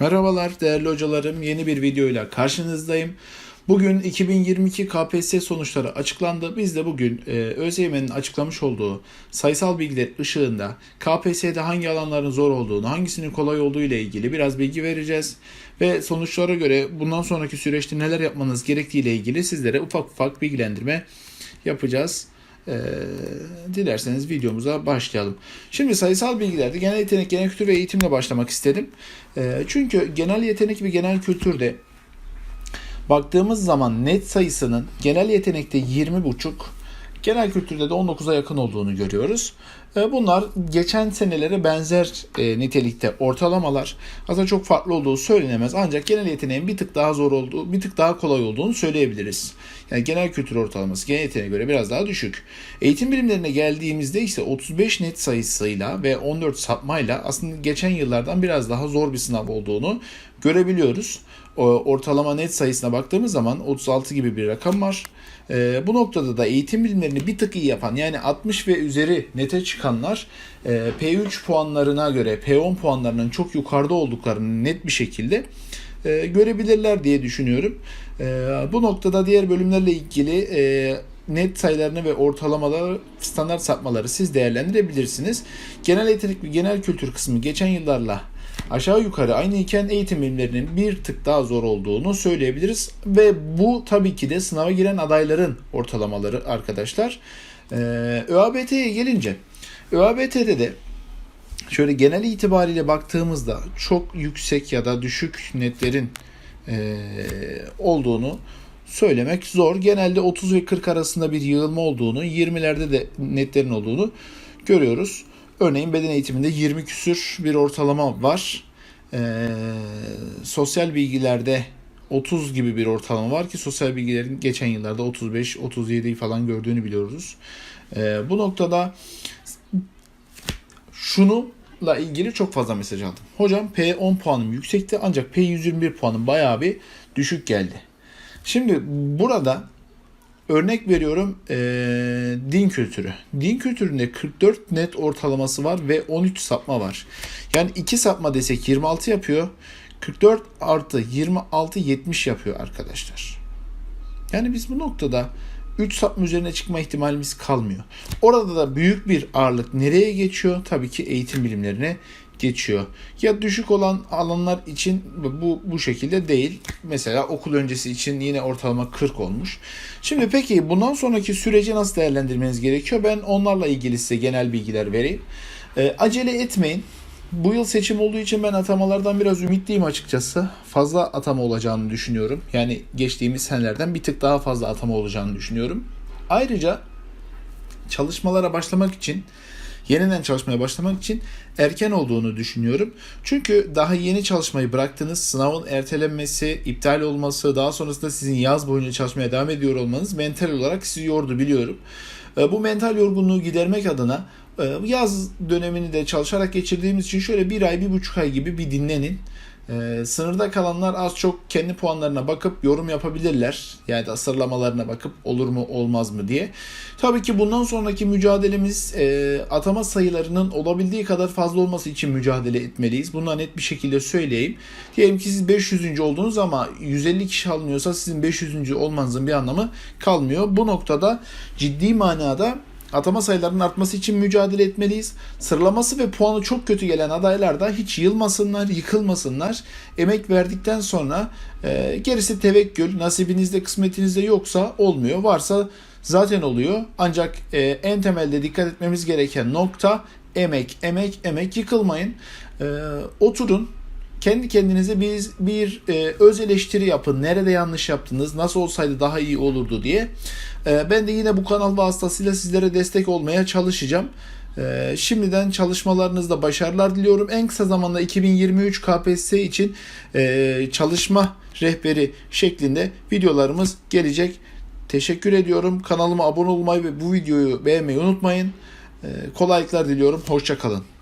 Merhabalar değerli hocalarım. Yeni bir videoyla karşınızdayım. Bugün 2022 KPSS sonuçları açıklandı. Biz de bugün e, ÖSYM'nin açıklamış olduğu sayısal bilgiler ışığında KPSS'de hangi alanların zor olduğunu, hangisinin kolay olduğu ile ilgili biraz bilgi vereceğiz. Ve sonuçlara göre bundan sonraki süreçte neler yapmanız gerektiği ile ilgili sizlere ufak ufak bilgilendirme yapacağız. Ee, dilerseniz videomuza başlayalım. Şimdi sayısal bilgilerde genel yetenek, genel kültür ve eğitimle başlamak istedim. Ee, çünkü genel yetenek ve genel kültürde baktığımız zaman net sayısının genel yetenekte 20,5, genel kültürde de 19'a yakın olduğunu görüyoruz. Ee, Bunlar geçen senelere benzer e, nitelikte ortalamalar. Aslında çok farklı olduğu söylenemez ancak genel yeteneğin bir tık daha zor olduğu, bir tık daha kolay olduğunu söyleyebiliriz. Yani genel kültür ortalaması genel yeteneğe göre biraz daha düşük. Eğitim bilimlerine geldiğimizde ise 35 net sayısıyla ve 14 sapmayla aslında geçen yıllardan biraz daha zor bir sınav olduğunu görebiliyoruz. Ortalama net sayısına baktığımız zaman 36 gibi bir rakam var. Ee, bu noktada da eğitim bilimlerini bir tık iyi yapan yani 60 ve üzeri nete çıkanlar e, P3 puanlarına göre P10 puanlarının çok yukarıda olduklarını net bir şekilde e, görebilirler diye düşünüyorum. E, bu noktada diğer bölümlerle ilgili net sayılarını ve ortalamaları standart sapmaları siz değerlendirebilirsiniz. Genel yetenek ve genel kültür kısmı geçen yıllarla aşağı yukarı aynı iken eğitim bilimlerinin bir tık daha zor olduğunu söyleyebiliriz. Ve bu tabii ki de sınava giren adayların ortalamaları arkadaşlar. Ee, ÖABT'ye gelince ÖABT'de de şöyle genel itibariyle baktığımızda çok yüksek ya da düşük netlerin e, olduğunu söylemek zor. Genelde 30 ve 40 arasında bir yığılma olduğunu, 20'lerde de netlerin olduğunu görüyoruz. Örneğin beden eğitiminde 20 küsür bir ortalama var. Ee, sosyal bilgilerde 30 gibi bir ortalama var ki sosyal bilgilerin geçen yıllarda 35 37'yi falan gördüğünü biliyoruz. Ee, bu noktada şununla ilgili çok fazla mesaj aldım. Hocam P10 puanım yüksekti ancak P121 puanım bayağı bir düşük geldi. Şimdi burada örnek veriyorum eee, din kültürü. Din kültüründe 44 net ortalaması var ve 13 sapma var. Yani 2 sapma desek 26 yapıyor. 44 artı 26 70 yapıyor arkadaşlar. Yani biz bu noktada 3 sapma üzerine çıkma ihtimalimiz kalmıyor. Orada da büyük bir ağırlık nereye geçiyor? Tabii ki eğitim bilimlerine geçiyor. Ya düşük olan alanlar için bu bu şekilde değil. Mesela okul öncesi için yine ortalama 40 olmuş. Şimdi peki bundan sonraki süreci nasıl değerlendirmeniz gerekiyor? Ben onlarla ilgili size genel bilgiler vereyim. Ee, acele etmeyin. Bu yıl seçim olduğu için ben atamalardan biraz ümitliyim açıkçası. Fazla atama olacağını düşünüyorum. Yani geçtiğimiz senelerden bir tık daha fazla atama olacağını düşünüyorum. Ayrıca çalışmalara başlamak için yeniden çalışmaya başlamak için erken olduğunu düşünüyorum. Çünkü daha yeni çalışmayı bıraktınız. Sınavın ertelenmesi, iptal olması, daha sonrasında sizin yaz boyunca çalışmaya devam ediyor olmanız mental olarak sizi yordu biliyorum. E, Bu mental yorgunluğu gidermek adına e, yaz dönemini de çalışarak geçirdiğimiz için şöyle bir ay, bir buçuk ay gibi bir dinlenin. Ee, sınırda kalanlar az çok kendi puanlarına bakıp yorum yapabilirler. Yani da bakıp olur mu olmaz mı diye. Tabii ki bundan sonraki mücadelemiz e, atama sayılarının olabildiği kadar fazla olması için mücadele etmeliyiz. Bunu net bir şekilde söyleyeyim. Diyelim ki siz 500. oldunuz ama 150 kişi alınıyorsa sizin 500. olmanızın bir anlamı kalmıyor. Bu noktada ciddi manada atama sayılarının artması için mücadele etmeliyiz. Sıralaması ve puanı çok kötü gelen adaylar da hiç yılmasınlar, yıkılmasınlar. Emek verdikten sonra e, gerisi tevekkül. Nasibinizde, kısmetinizde yoksa olmuyor. Varsa zaten oluyor. Ancak e, en temelde dikkat etmemiz gereken nokta emek, emek, emek. Yıkılmayın. E, oturun, kendi kendinize bir, bir e, öz eleştiri yapın. Nerede yanlış yaptınız? Nasıl olsaydı daha iyi olurdu diye. E, ben de yine bu kanal vasıtasıyla sizlere destek olmaya çalışacağım. E, şimdiden çalışmalarınızda başarılar diliyorum. En kısa zamanda 2023 KPSS için e, çalışma rehberi şeklinde videolarımız gelecek. Teşekkür ediyorum. Kanalıma abone olmayı ve bu videoyu beğenmeyi unutmayın. E, kolaylıklar diliyorum. Hoşçakalın.